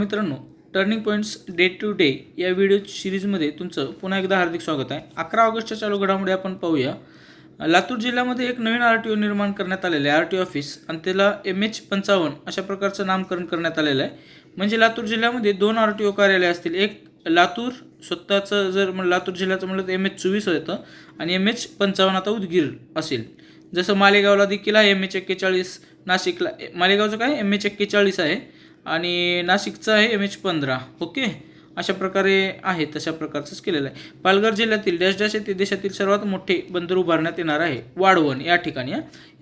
मित्रांनो turning points day to day या video सिरीजमध्ये तुमचं पुन्हा एकदा हार्दिक स्वागत आहे. अकरा ऑगस्टच्या चालू घडामोडी आपण पाहूया. लातूर जिल्ह्यामध्ये एक नवीन आर टी ओ निर्माण करण्यात आलेलं आहे आर टी ओ ऑफिस आणि त्याला एम एच पंचावन्न अशा प्रकारचं नामकरण करण्यात आलेलं आहे. म्हणजे लातूर जिल्ह्यामध्ये दोन आर टी ओ कार्यालय असतील. एक लातूर स्वतःचं जर म्हणलं लातूर जिल्ह्याचं म्हणलं तर एम एच चोवीस होतं आणि एम एच पंचावन्न आता उदगीर असेल. जसं मालेगावला देखील आहे एम एच एक्केचाळीस नाशिकला मालेगावचं काय? एम एच एक्केचाळीस आहे. आणि नाशिकचं आहे एम एच पंधरा. ओके? अशा प्रकारे आहे तशा प्रकारचंच केलेलं आहे. पालघर जिल्ह्यातील डॅश डॅश येथे देशातील सर्वात मोठे बंदर उभारण्यात येणार आहे. वाढवण या ठिकाणी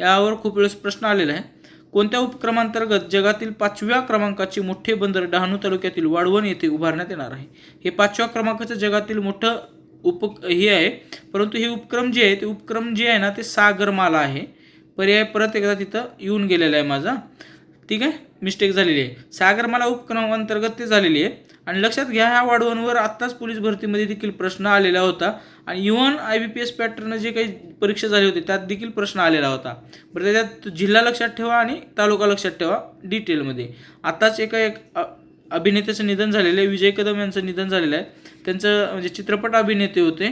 यावर खूप वेळेस प्रश्न आलेला आहे. कोणत्या उपक्रमांतर्गत जगातील पाचव्या क्रमांकाचे मोठे बंदर डहाणू तालुक्यातील वाढवण येथे उभारण्यात येणार आहे? हे पाचव्या क्रमांकाचं जगातील मोठं उप हे आहे. परंतु हे उपक्रम जे आहे ते उपक्रम जे आहे ना ते सागरमाला आहे. पर्याय परत एकदा तिथं येऊन गेलेला आहे माझा. ठीक आहे? मिस्टेक झालेली आहे. सागरमाला उपक्रमांतर्गत ते झालेली आहे. आणि लक्षात घ्या ह्या वाढवणवर आत्ताच पोलीस भरतीमध्ये देखील प्रश्न आलेला होता. आणि even I B P S pattern जे काही परीक्षा झाली होती त्यात देखील प्रश्न आलेला होता. बरं त्याच्यात जिल्हा लक्षात ठेवा आणि तालुका लक्षात ठेवा डिटेलमध्ये. आत्ताच एका एक अभिनेत्याचं निधन झालेलं आहे विजय कदम यांचं निधन झालेलं आहे. त्यांचं म्हणजे चित्रपट अभिनेते होते.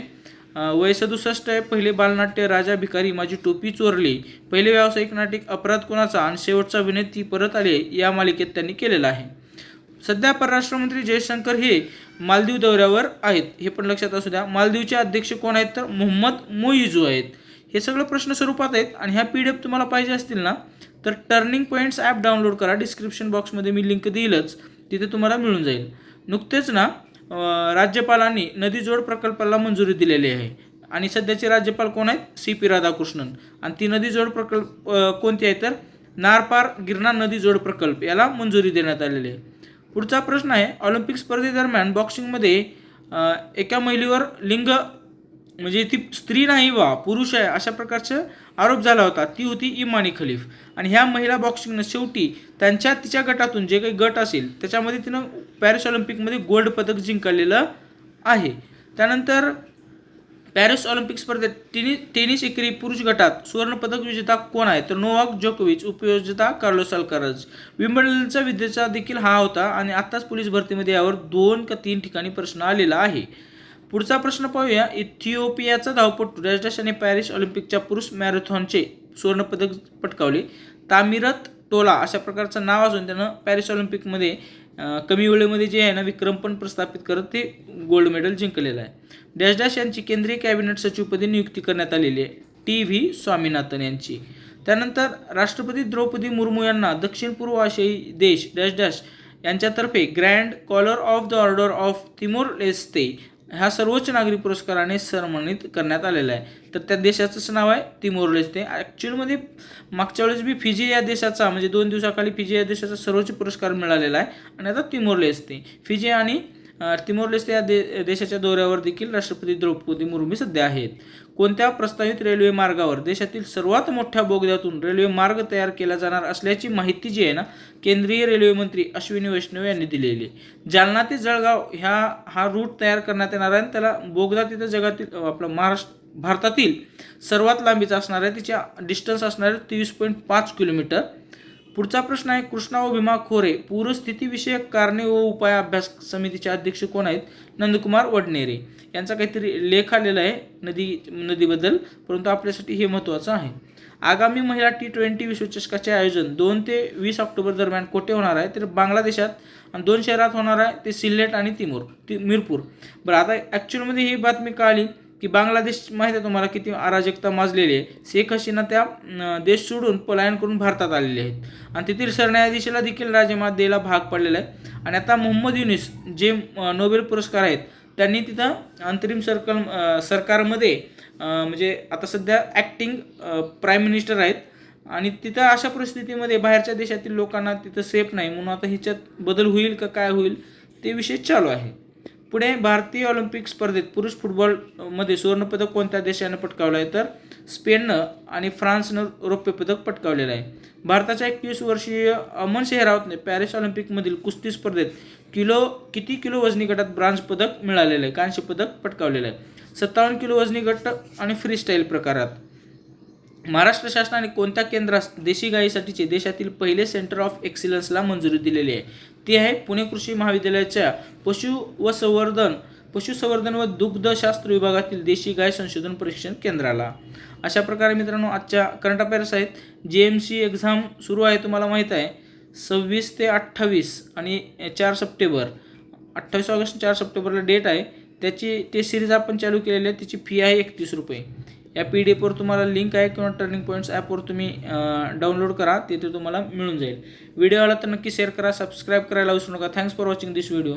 वय सदुसष्ट आहे पहिले बालनाट्य राजा भिकारी माझी टोपी चोरली. पहिले व्यावसायिक नाटक अपराध कोणाचा आणि शेवटचा विनंती परत आले या मालिकेत त्यांनी केलेला आहे. सध्या परराष्ट्र मंत्री जयशंकर हे मालदीव दौऱ्यावर आहेत. हे पण लक्षात असू द्या. मालदीवचे अध्यक्ष कोण आहेत तर मोहम्मद मोइजू आहेत. हे सगळं प्रश्न स्वरूपात आहेत आणि ह्या पी डी एफ तुम्हाला पाहिजे असतील ना तर टर्निंग पॉईंट्स ॲप डाउनलोड करा. डिस्क्रिप्शन बॉक्समध्ये मी लिंक देईलच. तिथे तुम्हाला मिळून जाईल. नुकतेच ना राज्यपालांनी नदी जोड प्रकल्पाला मंजुरी दिलेली आहे. आणि सध्याचे राज्यपाल कोण आहेत? C P Radhakrishnan. आणि ती नदी जोड प्रकल्प कोणती आहे तर? नारपार गिरणा नदी जोड प्रकल्प याला मंजुरी देण्यात आलेली आहे. पुढचा प्रश्न आहे ऑलिम्पिक स्पर्धेदरम्यान बॉक्सिंगमध्ये एका महिलेवर लिंग म्हणजे ती स्त्री नाही वा पुरुष आहे अशा प्रकारचा आरोप झाला होता. ती होती इमानी खलीफ. आणि ह्या महिला बॉक्सिंगनं शेवटी त्यांच्या तिच्या गटातून जे काही गट असेल त्याच्यामध्ये तिनं पॅरिस ऑलिम्पिकमध्ये गोल्ड पदक जिंकलेलं आहे. त्यानंतर पॅरिस ऑलिम्पिक स्पर्धेत टेनिस टेनिस एकेरी पुरुष गटात सुवर्णपदक विजेता कोण आहे? तर नोवाक जोकोविच उपयोजिता कार्लोस अल्कारज. विम्बल्डनचा विद्येचा देखील हा होता आणि आत्ताच पोलीस भरतीमध्ये यावर दोन का तीन ठिकाणी प्रश्न आलेला आहे. पुढचा प्रश्न पाहूया. इथिओपियाचा धावपटू डॅश पॅरिस ऑलिम्पिकच्या पुरुष मॅरेथॉनचे सुवर्णपदक पटकावले. तामिरत टोला अशा प्रकारचं नाव असून त्यानं पॅरिस ऑलिम्पिकमध्ये कमी वेळेमध्ये जे आहे ना विक्रम पण प्रस्थापित करत ते गोल्ड मेडल जिंकलेलं आहे. डॅश डॅश यांची केंद्रीय कॅबिनेट सचिवपदी नियुक्ती करण्यात आलेली आहे. टी व्ही स्वामीनाथन यांची. त्यानंतर राष्ट्रपती द्रौपदी मुर्मू यांना दक्षिण पूर्व आशियाई देश डॅश डॅश यांच्यातर्फे grand collar of the order of Timor Leste ह्या सर्वोच्च नागरी पुरस्काराने सन्मानित करण्यात आलेला आहे. तर त्या देशाचंच नाव आहे तिमोरलेस ते ॲक्च्युअलमध्ये मागच्या वेळेस बी फिजी या देशाचा म्हणजे दोन दिवसाखाली फिजी या देशाचा सर्वोच्च पुरस्कार मिळालेला आहे. आणि आता तिमोरलेस ते. फिजी आणि तिमोरलेस तिमोर लेस्ते या दे देशाच्या दौऱ्यावर देखील राष्ट्रपती द्रौपदी मुर्मू सध्या आहेत. कोणत्या प्रस्तावित रेल्वे मार्गावर देशातील सर्वात मोठ्या बोगद्यातून रेल्वे मार्ग तयार केला जाणार असल्याची माहिती जी आहे ना केंद्रीय रेल्वे मंत्री अश्विनी वैष्णव यांनी दिलेली जालना ते जळगाव ह्या हा रूट तयार करण्यात येणार आहे आणि त्याला बोगदा तिथं जगातील आपला आपलं महाराष्ट्र भारतातील सर्वात लांबीचा असणार आहे. तिच्या डिस्टन्स असणार आहे तेवीस पॉईंट पाच किलोमीटर. पुढचा प्रश्न आहे कृष्णा व भीमा खोरे पूरस्थितीविषयक कारणे व उपाय अभ्यास समितीचे अध्यक्ष कोण आहेत? नंदकुमार वडनेरे. यांचा काहीतरी लेख आलेला आहे नदी नदीबद्दल. परंतु आपल्यासाठी हे महत्त्वाचं आहे. आगामी महिला टी ट्वेंटी विश्वचषकाचे आयोजन दोन ते वीस ऑक्टोबर दरम्यान कोठे होणार आहे? तर बांगलादेशात. आणि दोन शहरात होणार आहे ते सिल्लेट आणि तिमूर ति मिरपूर. बरं आता ॲक्च्युअलमध्ये ही बातमी कळाली. की बांगलादेश माहिती आहे तुम्हाला किती अराजकता माजलेली आहे? शेख हसीना त्या देश सोडून पलायन करून भारतात आलेले आहेत. आणि तेथील सरन्यायाधीशाला देखील राजमात द्यायला भाग पडलेला आहे. आणि आता मोहम्मद युनिस जे नोबेल पुरस्कार आहेत त्यांनी तिथं अंतरिम सर्कल सरकारमध्ये म्हणजे आता सध्या ॲक्टिंग प्राईम मिनिस्टर आहेत. आणि तिथं अशा परिस्थितीमध्ये बाहेरच्या देशातील लोकांना तिथं सेफ नाही. म्हणून आता ह्याच्यात बदल होईल का काय होईल ते विषय चालू आहे. पुढे भारतीय ऑलिम्पिक स्पर्धेत पुरुष फुटबॉलमध्ये सुवर्णपदक कोणत्या देशानं पटकावलं आहे? तर स्पेननं आणि फ्रान्सनं रौप्य पदक पटकावलेलं आहे. भारताच्या एकवीस वर्षीय अमन शेहरावतने पॅरिस ऑलिम्पिकमधील कुस्ती स्पर्धेत किलो किती किलो वजनी गटात ब्रांज पदक मिळालेलं आहे? कांस्य पदक पटकावलेलं आहे. सत्तावन्न किलो वजनी गट आणि फ्रीस्टाईल प्रकारात. महाराष्ट्र शासनाने कोणत्या केंद्रास देशी गायीसाठीचे देशातील पहिले सेंटर ऑफ एक्सिलन्सला मंजुरी दिलेली आहे? ती आहे पुणे कृषी महाविद्यालयाच्या पशु व संवर्धन पशुसंवर्धन व दुग्धशास्त्र विभागातील देशी गाय संशोधन परीक्षण केंद्राला. अशा प्रकारे मित्रांनो आजच्या करंट अफेअर्स आहेत. जे एम सी एक्झाम सुरू आहे तुम्हाला माहीत आहे. सव्वीस ते अठ्ठावीस आणि चार सप्टेंबर. अठ्ठावीस ऑगस्ट चार सप्टेंबरला डेट आहे. त्याची ते सिरीज आपण चालू केलेली आहे. त्याची फी आहे एकतीस रुपये. या पी डी एफवर तुम्हाला लिंक आहे किंवा टर्निंग पॉईंट्स ॲपवर तुम्ही डाउनलोड करा तिथे तुम्हाला मिळून जाईल. व्हिडिओ आला तर नक्की शेअर करा सबस्क्राईब करायला विसरू नका. Thanks for watching this video